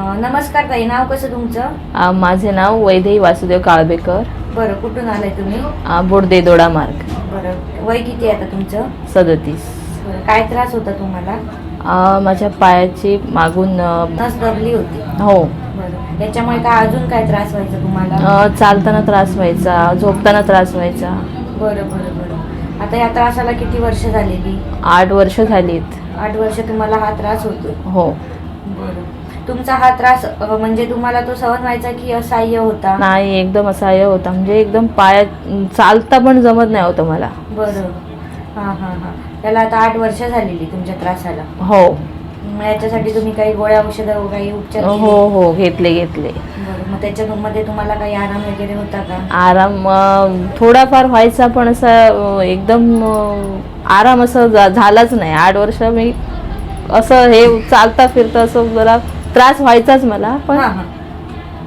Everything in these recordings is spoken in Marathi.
नमस्कार ताई नाव कसं तुमचं? माझे नाव वैदेही वासुदेव काळबेकर. बरं कुठून आलाय तुम्ही? आ, बोर्देदोडा मार्ग. बरं वय किती आहे आता तुमचं? सदतीस. काय त्रास होता तुम्हाला? माझ्या पायाची मागून नस दबली होती. हो. बरं याच्यामुळे काय अजून काय त्रास व्हायचा तुम्हाला? चालताना त्रास व्हायचा झोपताना त्रास व्हायचा. बरं बरं बरं. आता या त्रासाला किती वर्ष झालेली? आठ वर्ष झालीत. आठ वर्ष तुम्हाला हा त्रास होतो हो. बरं. तुमचा हा त्रास म्हणजे तुम्हाला तो सहन व्हायचा की असह्य होता? नाही एकदम असहाय्य होता. म्हणजे एकदम पाया चालता पण जमत नाही होतं मला. बरं. हां हां हां. त्याला आता आठ वर्ष झालेली तुमच्या त्रासाला. हो. मग याच्यासाठी तुम्ही काही गोळ्या औषधं काही उपचार हो? हो. घेतले घेतले. बरं. मग त्याच्यामध्ये तुम्हाला काही आराम वगैरे होता का? आराम अ, थोडाफार व्हायचा पण असा अ, एकदम अ, आराम असं झा- झालाच नाही. आठ वर्ष मी असं हे चालता फिरता असं जरा त्रास व्हायचाच मला पण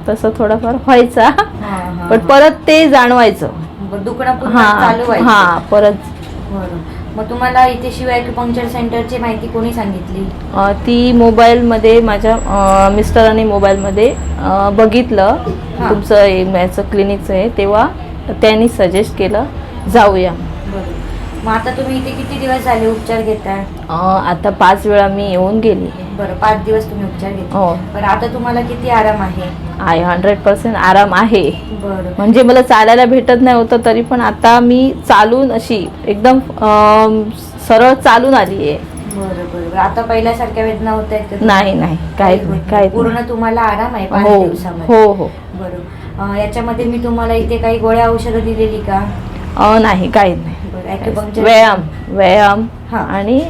तसं थोडाफार व्हायचा. पण परत ते जाणवायचं. दुखणं हा परत. मग तुम्हाला इथे शिवाय पंक्चर सेंटरची माहिती कोणी सांगितली? ती मोबाईलमध्ये माझ्या मिस्टरांनी मोबाईलमध्ये बघितलं. तुमचं याचं क्लिनिकचं आहे तेव्हा त्यांनी सजेस्ट केलं जाऊया. बरं मग आता तुम्ही इथे किती दिवस झाले उपचार घेताय? आता पाच वेळा मी येऊन गेली. बरं पाच दिवस तुम्ही उपचार घेता हो. बरं आता तुम्हाला किती आराम आहे? आहे हंड्रेड पर्सेंट आराम आहे. बरं. म्हणजे मला चालायला भेटत नाही होतं तरी पण आता मी चालून अशी एकदम सरळ चालून आली आहे. बरं बरं बरं. आता पहिल्यासारख्या वेदना होत आहेत का? नाही नाही. काहीच नाही पूर्ण. तुम्हाला आराम आहे पाच हो दिवसामध्ये? हो हो. बरं. अं, याच्यामध्ये मी तुम्हाला इथे काही गोळ्या औषधं दिलेली का? अ, नाही काहीच नाही. बरं व्यायाम व्यायाम. आणि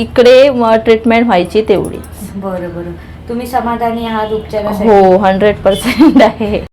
इकडे ट्रीटमेंट व्हायची तेवढीच बरं बरं. तुम्ही समाधानी आहात उपचारासाठी? हो हंड्रेड पर्सेंट आहे.